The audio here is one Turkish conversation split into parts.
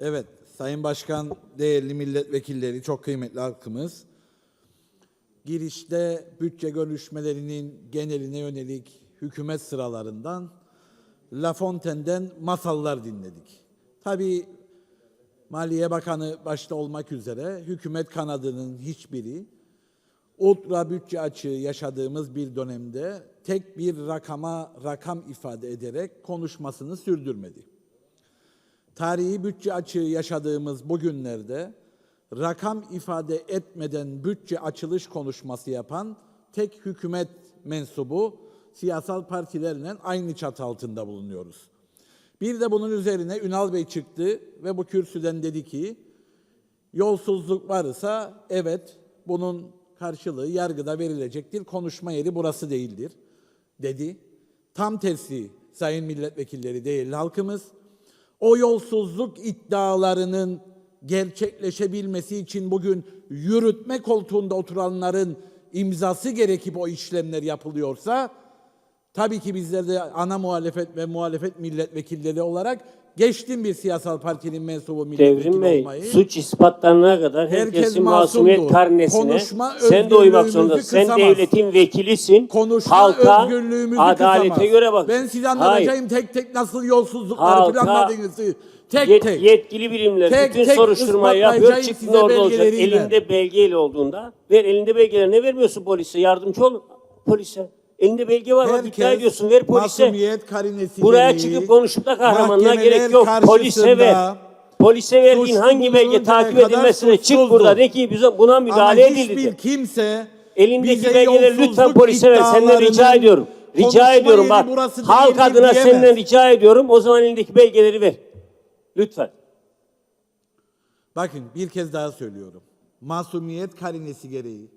Evet, Sayın Başkan, değerli milletvekilleri, çok kıymetli halkımız. Girişte bütçe görüşmelerinin geneline yönelik hükümet sıralarından La Fontaine'den masallar dinledik. Tabii Maliye Bakanı başta olmak üzere hükümet kanadının hiçbiri ultra bütçe açığı yaşadığımız bir dönemde tek bir rakama rakam ifade ederek konuşmasını sürdürmedi. Tarihi bütçe açığı yaşadığımız bu günlerde rakam ifade etmeden bütçe açılış konuşması yapan tek hükümet mensubu siyasal partilerle aynı çatı altında bulunuyoruz. Bir de bunun üzerine Ünal Bey çıktı ve bu kürsüden dedi ki yolsuzluk varsa evet bunun karşılığı yargıda verilecektir. Konuşma yeri burası değildir dedi. Tam tersi sayın milletvekilleri değerli halkımız o yolsuzluk iddialarının gerçekleşebilmesi için bugün yürütme koltuğunda oturanların imzası gerekip o işlemler yapılıyorsa tabii ki bizler de ana muhalefet ve muhalefet milletvekilleri olarak geçtim bir siyasal partinin mensubu milletvekili Devrim Bey, olmayı. suç ispatlanana kadar Herkes herkesin masumdur. masumiyet karnesine Konuşma sen de uymak özgürlüğümüzü zorundasın. Sen kısamaz. devletin vekilisin. Konuşma Halka özgürlüğümüzü adalete kısamaz. göre bak. Ben size anlatacağım tek tek nasıl yolsuzlukları Halka planladığınızı. Tek Yet- tek. yetkili birimler Tek bütün tek soruşturmayı yapıyor. ispatlayacağım Çıktın size orada olacak. belgeleriyle. Elinde belgeyle olduğunda. Ver elinde belgeleri ne vermiyorsun polise? Yardımcı ol polise. Elinde belge var bak iddia ediyorsun ver polise. Buraya çıkıp konuşup da kahramanlığa gerek yok. Polise ver. Polise verdiğin hangi belge takip edilmesine çık burada de ki bize buna müdahale Ama edildi. de. kimse Elindeki belgeleri lütfen polise ver. Senden rica ediyorum. Rica ediyorum bak. Halk adına diyemez. senden rica ediyorum. O zaman elindeki belgeleri ver. Lütfen. Bakın bir kez daha söylüyorum. Masumiyet karinesi gereği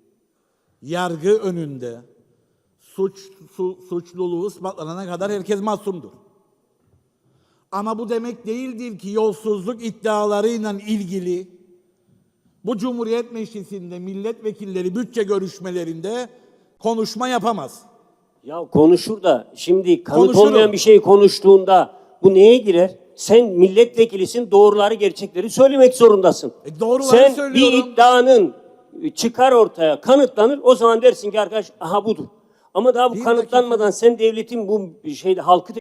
yargı önünde suç su- suçluluğu ispatlanana kadar herkes masumdur. Ama bu demek değildir ki yolsuzluk iddialarıyla ilgili bu Cumhuriyet Meclisi'nde milletvekilleri bütçe görüşmelerinde konuşma yapamaz. Ya konuşur da şimdi kanıt Konuşurum. olmayan bir şey konuştuğunda bu neye girer? Sen milletvekilisin doğruları gerçekleri söylemek zorundasın. E doğruları Sen söylüyorum. bir iddianın çıkar ortaya kanıtlanır o zaman dersin ki arkadaş aha budur. Ama daha bu kanıtlanmadan sen devletin bu şeyde halkı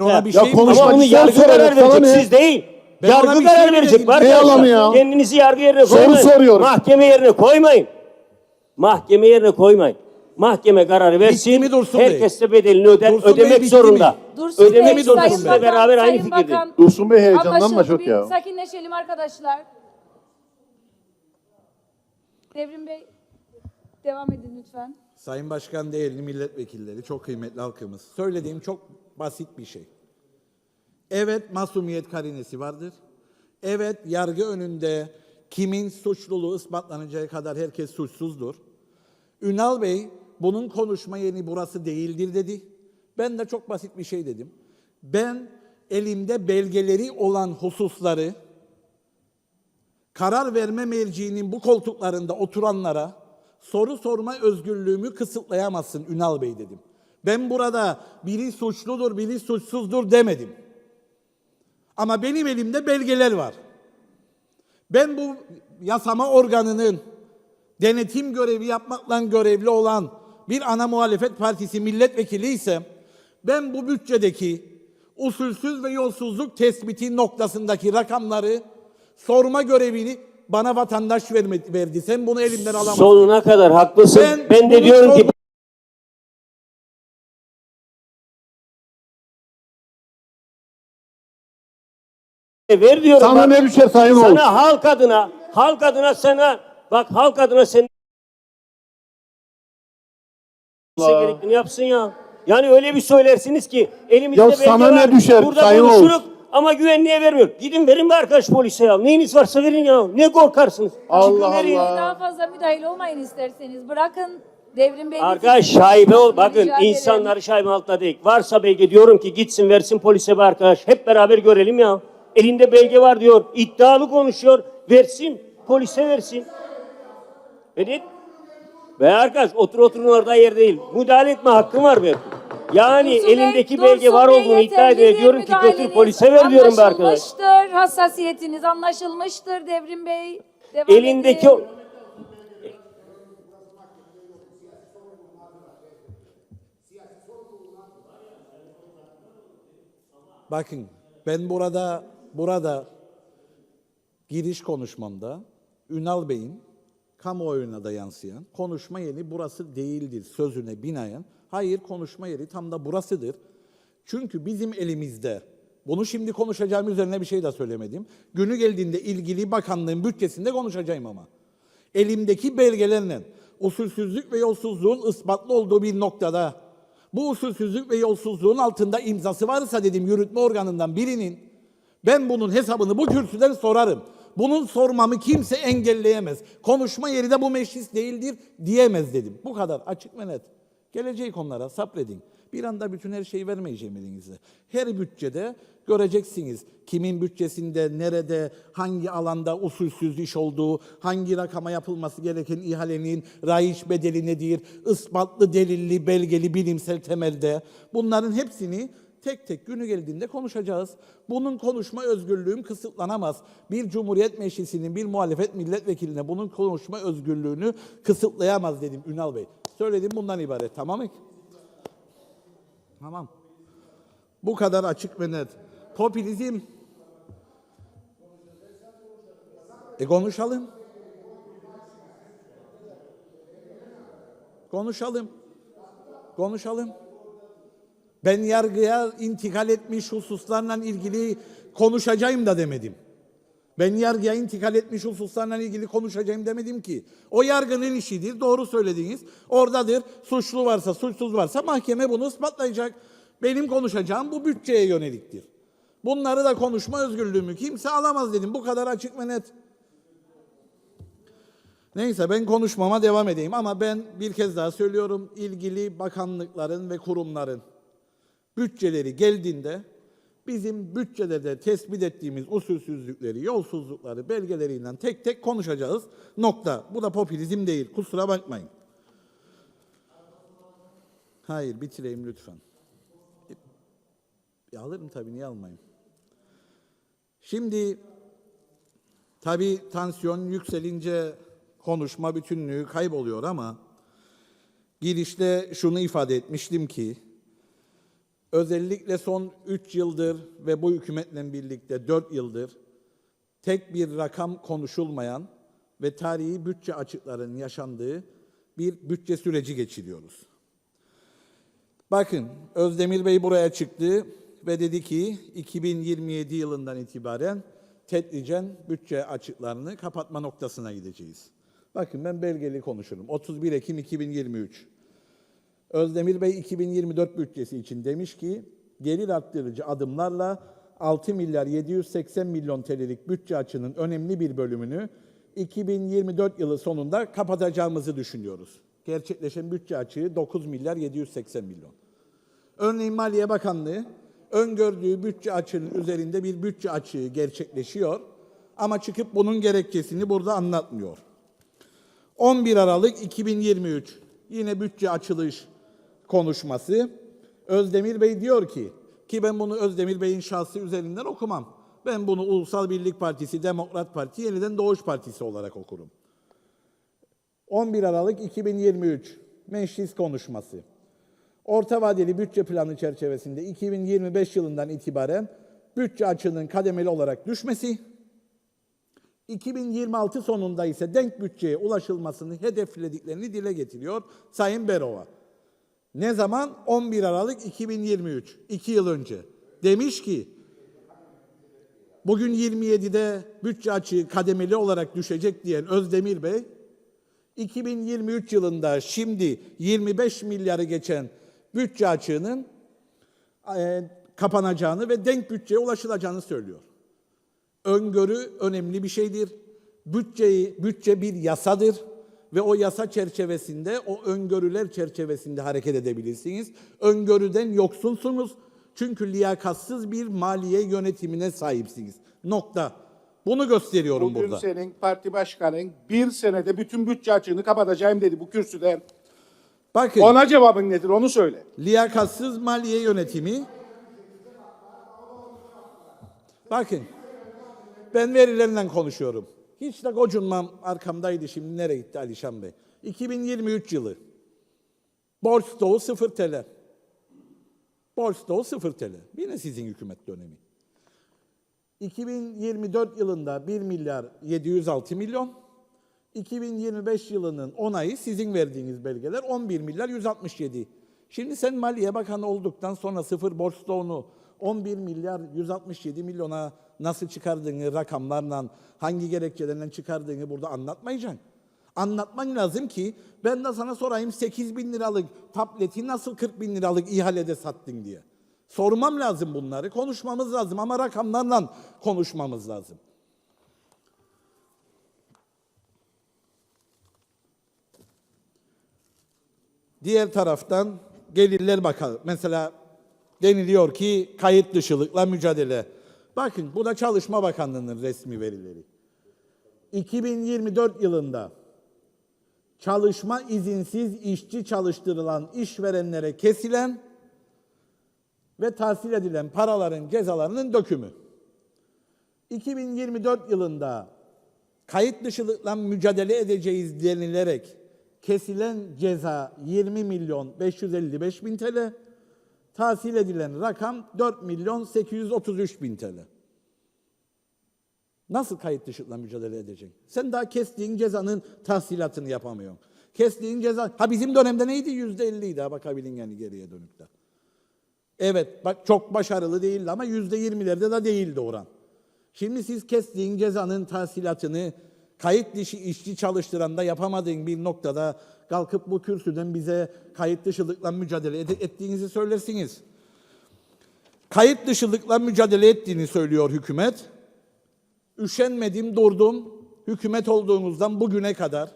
Ona bir Ya şey mi konuşma var? bunu yargı karar sana verecek ne? siz değil. Ben ona yargı bir şey karar mi verecek. dedim? Ne yalanı ya? Kendinizi yargı yerine Soru koymayın. soruyorum. Mahkeme yerine koymayın. Mahkeme yerine koymayın. Mahkeme kararı versin. Mi Dursun Bey? Herkes de bedelini öder, Dursun Bey, ödemek zorunda. Dursun Ödemek Bey, zorunda. Sayın Sizle Bakan, beraber aynı Sayın fikirdeyim. Bakan, Dursun Bey heyecanlanma anlaşıldı. çok Bir ya. Sakinleşelim arkadaşlar. Devrim Bey, devam edin lütfen. Sayın Başkan değerli milletvekilleri, çok kıymetli halkımız. Söylediğim çok basit bir şey. Evet masumiyet karinesi vardır. Evet yargı önünde kimin suçluluğu ispatlanacağı kadar herkes suçsuzdur. Ünal Bey bunun konuşma yeri burası değildir dedi. Ben de çok basit bir şey dedim. Ben elimde belgeleri olan hususları karar verme merciğinin bu koltuklarında oturanlara soru sorma özgürlüğümü kısıtlayamazsın Ünal Bey dedim. Ben burada biri suçludur, biri suçsuzdur demedim. Ama benim elimde belgeler var. Ben bu yasama organının denetim görevi yapmakla görevli olan bir ana muhalefet partisi milletvekili ise ben bu bütçedeki usulsüz ve yolsuzluk tespiti noktasındaki rakamları sorma görevini bana vatandaş verme- verdi. Sen bunu elimden alamazsın. Sonuna kadar haklısın. Ben, Ben de diyorum ki ver diyorum. Sana bak. ne düşer Sayın Oğuz? Sana halk adına, halk adına sana, bak halk adına sen Allah. gerektiğini yapsın ya. Yani öyle bir söylersiniz ki elimizde Ya sana var. ne düşer Burada Sayın Oğuz? konuşuruz ama güvenliğe vermiyor. Gidin verin be arkadaş polise ya. Neyiniz varsa verin ya. Ne korkarsınız? Allah Çıkın verin. Allah. Daha fazla müdahil olmayın isterseniz. Bırakın Devrim Bey. Arkadaş şaibe ol. Bakın insanları şaibe altında değil. Varsa belge diyorum ki gitsin versin polise be arkadaş. Hep beraber görelim ya. Elinde belge var diyor. İddialı konuşuyor. Versin. Polise versin. Verin. Ve arkadaş otur oturun orada yer değil. Müdahale etme hakkın var be. Yani Dursun Bey, elindeki Dursun belge var Bey, olduğunu iddia yeterlidir ediyor. Diyorum ki götür müdahaleniz. polise ver diyorum be arkadaş. Anlaşılmıştır. Hassasiyetiniz anlaşılmıştır Devrim Bey. Devam Elindeki edin. o... Bakın ben burada burada giriş konuşmamda Ünal Bey'in kamuoyuna da yansıyan konuşma yeri burası değildir sözüne binaen hayır konuşma yeri tam da burasıdır. Çünkü bizim elimizde bunu şimdi konuşacağım üzerine bir şey de söylemedim. Günü geldiğinde ilgili bakanlığın bütçesinde konuşacağım ama. Elimdeki belgelerle usulsüzlük ve yolsuzluğun ispatlı olduğu bir noktada bu usulsüzlük ve yolsuzluğun altında imzası varsa dedim yürütme organından birinin ben bunun hesabını bu kürsüden sorarım. Bunun sormamı kimse engelleyemez. Konuşma yeri de bu meclis değildir diyemez dedim. Bu kadar açık ve net. Geleceği konulara sabredin. Bir anda bütün her şeyi vermeyeceğim elinize. Her bütçede göreceksiniz kimin bütçesinde, nerede, hangi alanda usulsüz iş olduğu, hangi rakama yapılması gereken ihalenin rayiç bedeli nedir, ispatlı, delilli, belgeli, bilimsel temelde. Bunların hepsini tek tek günü geldiğinde konuşacağız. Bunun konuşma özgürlüğüm kısıtlanamaz. Bir Cumhuriyet Meclisi'nin bir muhalefet milletvekiline bunun konuşma özgürlüğünü kısıtlayamaz dedim Ünal Bey. Söyledim bundan ibaret tamam mı? Tamam. Bu kadar açık ve net. Popülizm. E konuşalım. Konuşalım. Konuşalım. Ben yargıya intikal etmiş hususlarla ilgili konuşacağım da demedim. Ben yargıya intikal etmiş hususlarla ilgili konuşacağım demedim ki. O yargının işidir. Doğru söylediğiniz. Oradadır. Suçlu varsa, suçsuz varsa mahkeme bunu ispatlayacak. Benim konuşacağım bu bütçeye yöneliktir. Bunları da konuşma özgürlüğümü kimse alamaz dedim. Bu kadar açık ve net. Neyse ben konuşmama devam edeyim ama ben bir kez daha söylüyorum ilgili bakanlıkların ve kurumların bütçeleri geldiğinde bizim bütçelerde tespit ettiğimiz usulsüzlükleri, yolsuzlukları belgeleriyle tek tek konuşacağız. Nokta. Bu da popülizm değil. Kusura bakmayın. Hayır bitireyim lütfen. Ya alırım tabii niye almayayım? Şimdi tabii tansiyon yükselince konuşma bütünlüğü kayboluyor ama girişte şunu ifade etmiştim ki özellikle son 3 yıldır ve bu hükümetle birlikte 4 yıldır tek bir rakam konuşulmayan ve tarihi bütçe açıklarının yaşandığı bir bütçe süreci geçiriyoruz. Bakın Özdemir Bey buraya çıktı ve dedi ki 2027 yılından itibaren tedricen bütçe açıklarını kapatma noktasına gideceğiz. Bakın ben belgeli konuşurum. 31 Ekim 2023. Özdemir Bey 2024 bütçesi için demiş ki gelir arttırıcı adımlarla 6 milyar 780 milyon TL'lik bütçe açının önemli bir bölümünü 2024 yılı sonunda kapatacağımızı düşünüyoruz. Gerçekleşen bütçe açığı 9 milyar 780 milyon. Örneğin Maliye Bakanlığı öngördüğü bütçe açığının üzerinde bir bütçe açığı gerçekleşiyor. Ama çıkıp bunun gerekçesini burada anlatmıyor. 11 Aralık 2023 yine bütçe açılış konuşması. Özdemir Bey diyor ki ki ben bunu Özdemir Bey'in şahsı üzerinden okumam. Ben bunu Ulusal Birlik Partisi, Demokrat Parti, Yeniden Doğuş Partisi olarak okurum. 11 Aralık 2023 meclis konuşması. Orta vadeli bütçe planı çerçevesinde 2025 yılından itibaren bütçe açığının kademeli olarak düşmesi, 2026 sonunda ise denk bütçeye ulaşılmasını hedeflediklerini dile getiriyor Sayın Berova. Ne zaman? 11 Aralık 2023, 2 yıl önce. Demiş ki, bugün 27'de bütçe açığı kademeli olarak düşecek diyen Özdemir Bey, 2023 yılında şimdi 25 milyarı geçen bütçe açığının e, kapanacağını ve denk bütçeye ulaşılacağını söylüyor. Öngörü önemli bir şeydir. Bütçeyi, bütçe bir yasadır ve o yasa çerçevesinde, o öngörüler çerçevesinde hareket edebilirsiniz. Öngörüden yoksunsunuz. Çünkü liyakatsız bir maliye yönetimine sahipsiniz. Nokta. Bunu gösteriyorum Bugün burada. senin parti başkanın bir senede bütün bütçe açığını kapatacağım dedi bu kürsüden. Bakın. Ona cevabın nedir onu söyle. liyakatsız maliye yönetimi bakın ben verilerinden konuşuyorum. Hiç de gocunmam arkamdaydı şimdi nereye gitti Alişan Bey? 2023 yılı borç stoğu 0 TL. Borç stoğu 0 TL. Yine sizin hükümet dönemi. 2024 yılında 1 milyar 706 milyon. 2025 yılının 10 ayı sizin verdiğiniz belgeler 11 milyar 167. Şimdi sen Maliye Bakanı olduktan sonra sıfır borç stoğunu 11 milyar 167 milyona nasıl çıkardığını rakamlarla, hangi gerekçelerle çıkardığını burada anlatmayacaksın. Anlatman lazım ki ben de sana sorayım 8 bin liralık tableti nasıl 40 bin liralık ihalede sattın diye. Sormam lazım bunları, konuşmamız lazım ama rakamlarla konuşmamız lazım. Diğer taraftan gelirler bakalım. Mesela deniliyor ki kayıt dışılıkla mücadele. Bakın bu da Çalışma Bakanlığı'nın resmi verileri. 2024 yılında çalışma izinsiz işçi çalıştırılan işverenlere kesilen ve tahsil edilen paraların cezalarının dökümü. 2024 yılında kayıt dışılıkla mücadele edeceğiz denilerek kesilen ceza 20 milyon 555 bin TL, tahsil edilen rakam 4 milyon 833 bin TL. Nasıl kayıt dışılıkla mücadele edeceksin? Sen daha kestiğin cezanın tahsilatını yapamıyorsun. Kestiğin ceza, ha bizim dönemde neydi? Yüzde elliydi ha bakabilin yani geriye dönük de. Evet bak çok başarılı değildi ama yüzde yirmilerde de değildi oran. Şimdi siz kestiğin cezanın tahsilatını kayıt dışı işçi çalıştıranda yapamadığın bir noktada kalkıp bu kürsüden bize kayıt dışılıkla mücadele ettiğinizi söylersiniz. Kayıt dışılıkla mücadele ettiğini söylüyor hükümet. Üşenmedim durdum. Hükümet olduğunuzdan bugüne kadar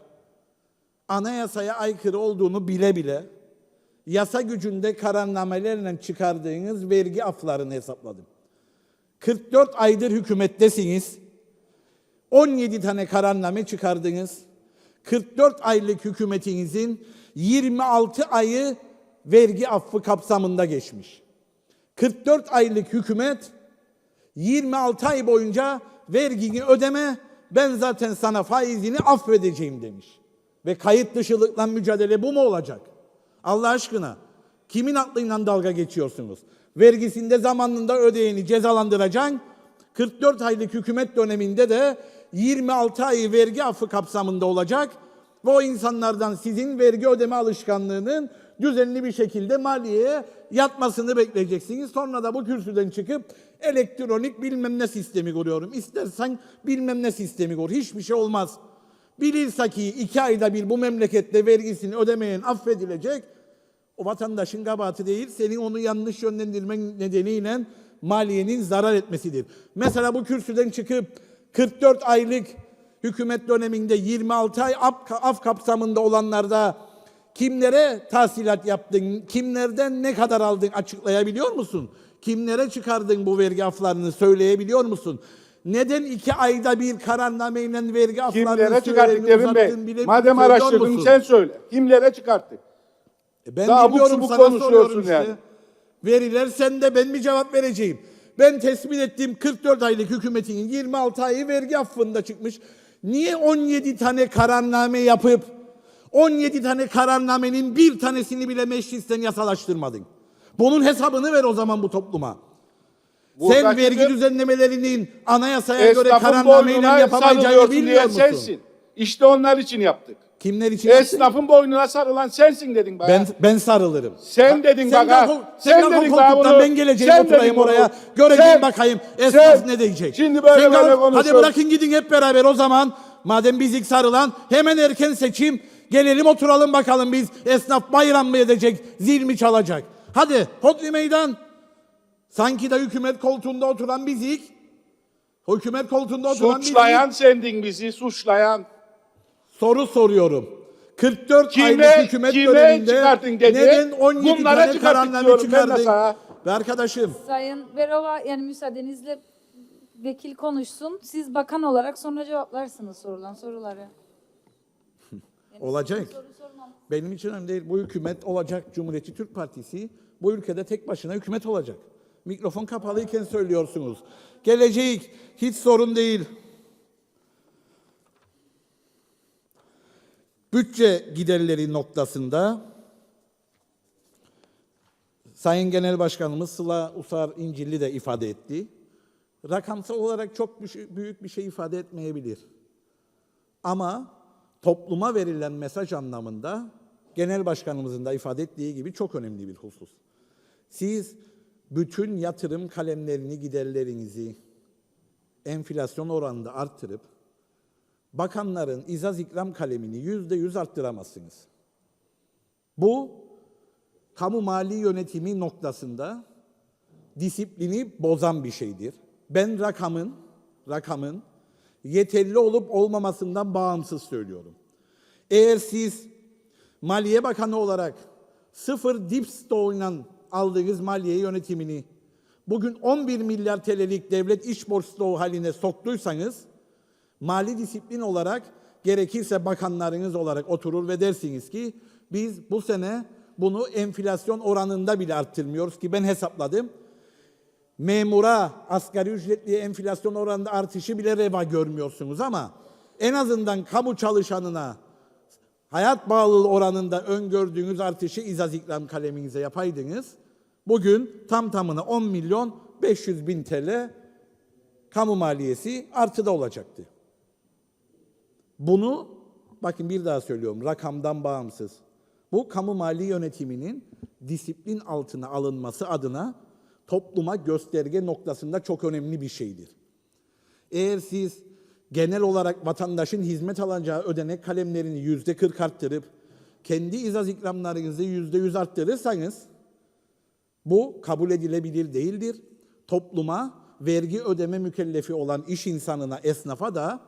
anayasaya aykırı olduğunu bile bile yasa gücünde kararnamelerle çıkardığınız vergi aflarını hesapladım. 44 aydır hükümettesiniz. 17 tane kararname çıkardınız. 44 aylık hükümetinizin 26 ayı vergi affı kapsamında geçmiş. 44 aylık hükümet 26 ay boyunca vergini ödeme ben zaten sana faizini affedeceğim demiş. Ve kayıt dışılıkla mücadele bu mu olacak? Allah aşkına kimin aklıyla dalga geçiyorsunuz? Vergisinde zamanında ödeyeni cezalandıracaksın. 44 aylık hükümet döneminde de 26 ay vergi affı kapsamında olacak. Ve o insanlardan sizin vergi ödeme alışkanlığının düzenli bir şekilde maliyeye yatmasını bekleyeceksiniz. Sonra da bu kürsüden çıkıp elektronik bilmem ne sistemi kuruyorum. İstersen bilmem ne sistemi kur. Hiçbir şey olmaz. Bilirse ki iki ayda bir bu memlekette vergisini ödemeyen affedilecek. O vatandaşın kabahati değil, senin onu yanlış yönlendirmen nedeniyle maliyenin zarar etmesidir. Mesela bu kürsüden çıkıp 44 aylık hükümet döneminde 26 ay af, kapsamında olanlarda kimlere tahsilat yaptın, kimlerden ne kadar aldın açıklayabiliyor musun? Kimlere çıkardın bu vergi aflarını söyleyebiliyor musun? Neden iki ayda bir kararnameyle vergi aflarının Kimlere çıkarttık Devrim Bey? bile Madem araştırdın musun? sen söyle. Kimlere çıkarttık? E Ben Daha bilmiyorum subuk sana konuşuyorsun soruyorum işte. yani. Veriler sende ben mi cevap vereceğim? Ben tespit ettiğim 44 aylık hükümetinin 26 ayı vergi affında çıkmış. Niye 17 tane kararname yapıp 17 tane kararnamenin bir tanesini bile meclisten yasalaştırmadın? Bunun hesabını ver o zaman bu topluma. Sen Buradaki vergi de- düzenlemelerinin anayasaya göre kararnameyle yapamayacağını bilmiyor musun? sensin. İşte onlar için yaptık. Kimler için? Esnafın boynuna sarılan sensin dedin bana. Ben ben sarılırım. Sen dedin sen bak Sen Sen dedin koltuktan bunu. ben geleceğim Sen oturayım oraya. Göreceğim Sen- bakayım esnaf sen- ne diyecek. Şimdi böyle Sen böyle Hadi konuşuyorsun. bırakın gidin hep beraber o zaman. Madem biz ilk sarılan hemen erken seçim. Gelelim oturalım bakalım biz esnaf bayram mı edecek, zil mi çalacak? Hadi hodri meydan. Sanki de hükümet koltuğunda oturan bizik. Hükümet koltuğunda oturan Suçlayan bizik. sendin bizi suçlayan. Soru soruyorum. 44 Kime- aylık hükümet kime döneminde dedi? neden 17 Bunlara tane kararname çıkardın? Ve arkadaşım Sayın Berova yani müsaadenizle vekil konuşsun. Siz bakan olarak sonra cevaplarsınız sorulan soruları. olacak. Benim için önemli değil. Bu hükümet olacak. Cumhuriyetçi Türk Partisi bu ülkede tek başına hükümet olacak. Mikrofon kapalıyken söylüyorsunuz. Gelecek hiç sorun değil. Bütçe giderleri noktasında Sayın Genel Başkanımız Sıla Usar İncilli de ifade etti. Rakamsal olarak çok şey- büyük bir şey ifade etmeyebilir. Ama topluma verilen mesaj anlamında genel başkanımızın da ifade ettiği gibi çok önemli bir husus. Siz bütün yatırım kalemlerini, giderlerinizi enflasyon oranında arttırıp bakanların izaz ikram kalemini yüzde yüz arttıramazsınız. Bu kamu mali yönetimi noktasında disiplini bozan bir şeydir. Ben rakamın rakamın yeterli olup olmamasından bağımsız söylüyorum. Eğer siz Maliye Bakanı olarak sıfır dipstoğuyla aldığınız maliye yönetimini bugün 11 milyar TL'lik devlet iç borç stoğu haline soktuysanız mali disiplin olarak gerekirse bakanlarınız olarak oturur ve dersiniz ki biz bu sene bunu enflasyon oranında bile arttırmıyoruz ki ben hesapladım. Memura asgari ücretli enflasyon oranında artışı bile reva görmüyorsunuz ama en azından kamu çalışanına hayat bağlılığı oranında öngördüğünüz artışı izaz ikram kaleminize yapaydınız. Bugün tam tamına 10 milyon 500 bin TL kamu maliyesi artıda olacaktı. Bunu bakın bir daha söylüyorum rakamdan bağımsız. Bu kamu mali yönetiminin disiplin altına alınması adına topluma gösterge noktasında çok önemli bir şeydir. Eğer siz genel olarak vatandaşın hizmet alacağı ödenek kalemlerini yüzde 40 arttırıp kendi izaz ikramlarınızı yüzde yüz arttırırsanız bu kabul edilebilir değildir. Topluma vergi ödeme mükellefi olan iş insanına, esnafa da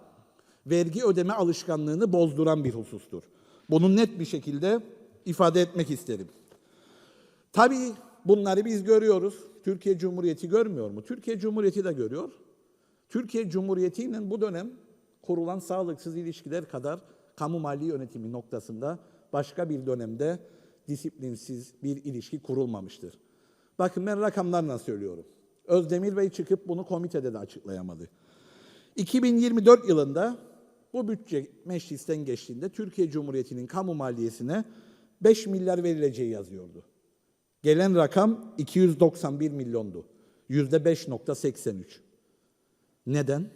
vergi ödeme alışkanlığını bozduran bir husustur. Bunu net bir şekilde ifade etmek isterim. Tabii bunları biz görüyoruz. Türkiye Cumhuriyeti görmüyor mu? Türkiye Cumhuriyeti de görüyor. Türkiye Cumhuriyeti ile bu dönem kurulan sağlıksız ilişkiler kadar kamu mali yönetimi noktasında başka bir dönemde disiplinsiz bir ilişki kurulmamıştır. Bakın ben rakamlarla söylüyorum. Özdemir Bey çıkıp bunu komitede de açıklayamadı. 2024 yılında bu bütçe meclisten geçtiğinde Türkiye Cumhuriyeti'nin kamu maliyesine 5 milyar verileceği yazıyordu. Gelen rakam 291 milyondu. Yüzde 5.83. Neden?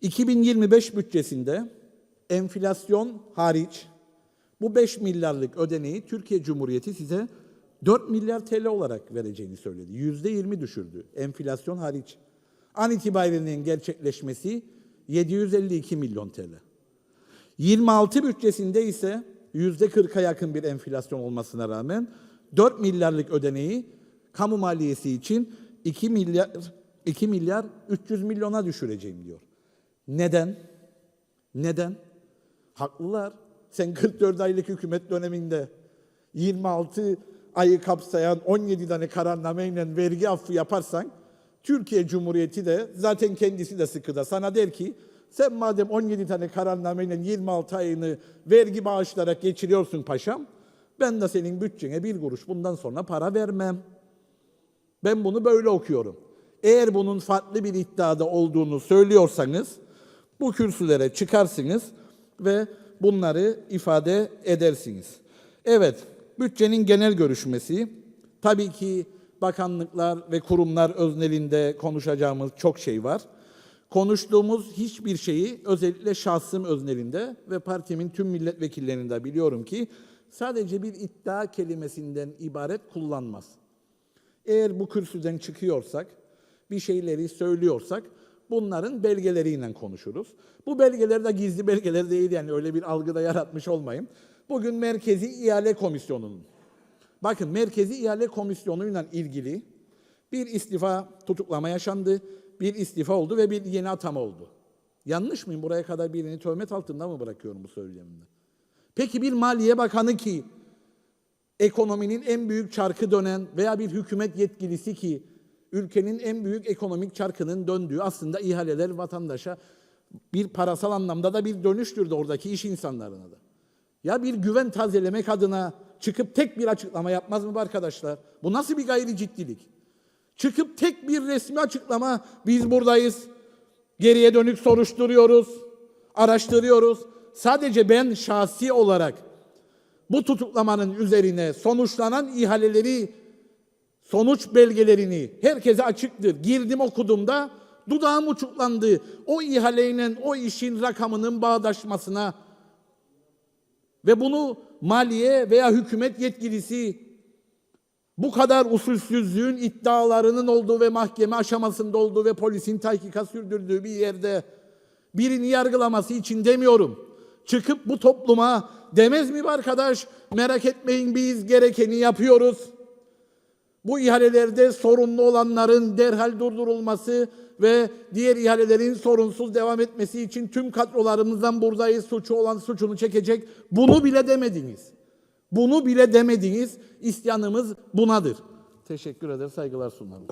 2025 bütçesinde enflasyon hariç bu 5 milyarlık ödeneği Türkiye Cumhuriyeti size 4 milyar TL olarak vereceğini söyledi. Yüzde 20 düşürdü enflasyon hariç. An itibariyle gerçekleşmesi 752 milyon TL. 26 bütçesinde ise yüzde 40'a yakın bir enflasyon olmasına rağmen 4 milyarlık ödeneği kamu maliyesi için 2 milyar 2 milyar 300 milyona düşüreceğim diyor. Neden? Neden? Haklılar. Sen 44 aylık hükümet döneminde 26 ayı kapsayan 17 tane kararnameyle vergi affı yaparsan Türkiye Cumhuriyeti de zaten kendisi de sıkıda sana der ki sen madem 17 tane kararnameyle 26 ayını vergi bağışlayarak geçiriyorsun paşam ben de senin bütçene bir kuruş bundan sonra para vermem. Ben bunu böyle okuyorum. Eğer bunun farklı bir iddiada olduğunu söylüyorsanız bu kürsülere çıkarsınız ve bunları ifade edersiniz. Evet, bütçenin genel görüşmesi tabii ki bakanlıklar ve kurumlar öznelinde konuşacağımız çok şey var. Konuştuğumuz hiçbir şeyi özellikle şahsım öznelinde ve partimin tüm milletvekillerinde biliyorum ki sadece bir iddia kelimesinden ibaret kullanmaz. Eğer bu kürsüden çıkıyorsak, bir şeyleri söylüyorsak bunların belgeleriyle konuşuruz. Bu belgeler de gizli belgeler değil yani öyle bir algıda yaratmış olmayın. Bugün Merkezi İhale Komisyonu'nun, bakın Merkezi İhale Komisyonu'yla ilgili bir istifa tutuklama yaşandı, bir istifa oldu ve bir yeni atama oldu. Yanlış mıyım? Buraya kadar birini töhmet altında mı bırakıyorum bu söylemimde? Peki bir Maliye Bakanı ki ekonominin en büyük çarkı dönen veya bir hükümet yetkilisi ki ülkenin en büyük ekonomik çarkının döndüğü aslında ihaleler vatandaşa bir parasal anlamda da bir dönüştür de oradaki iş insanlarına da. Ya bir güven tazelemek adına çıkıp tek bir açıklama yapmaz mı arkadaşlar? Bu nasıl bir gayri ciddilik? Çıkıp tek bir resmi açıklama biz buradayız. Geriye dönük soruşturuyoruz, araştırıyoruz. Sadece ben şahsi olarak bu tutuklamanın üzerine sonuçlanan ihaleleri, sonuç belgelerini herkese açıktır. Girdim okudum da dudağım uçuklandı. O ihaleyle o işin rakamının bağdaşmasına ve bunu maliye veya hükümet yetkilisi bu kadar usulsüzlüğün iddialarının olduğu ve mahkeme aşamasında olduğu ve polisin tahkikat sürdürdüğü bir yerde birini yargılaması için demiyorum. Çıkıp bu topluma demez mi arkadaş merak etmeyin biz gerekeni yapıyoruz. Bu ihalelerde sorunlu olanların derhal durdurulması ve diğer ihalelerin sorunsuz devam etmesi için tüm kadrolarımızdan buradayız. Suçu olan suçunu çekecek. Bunu bile demediniz. Bunu bile demediniz. İsyanımız bunadır. Teşekkür ederim. Saygılar sunarım.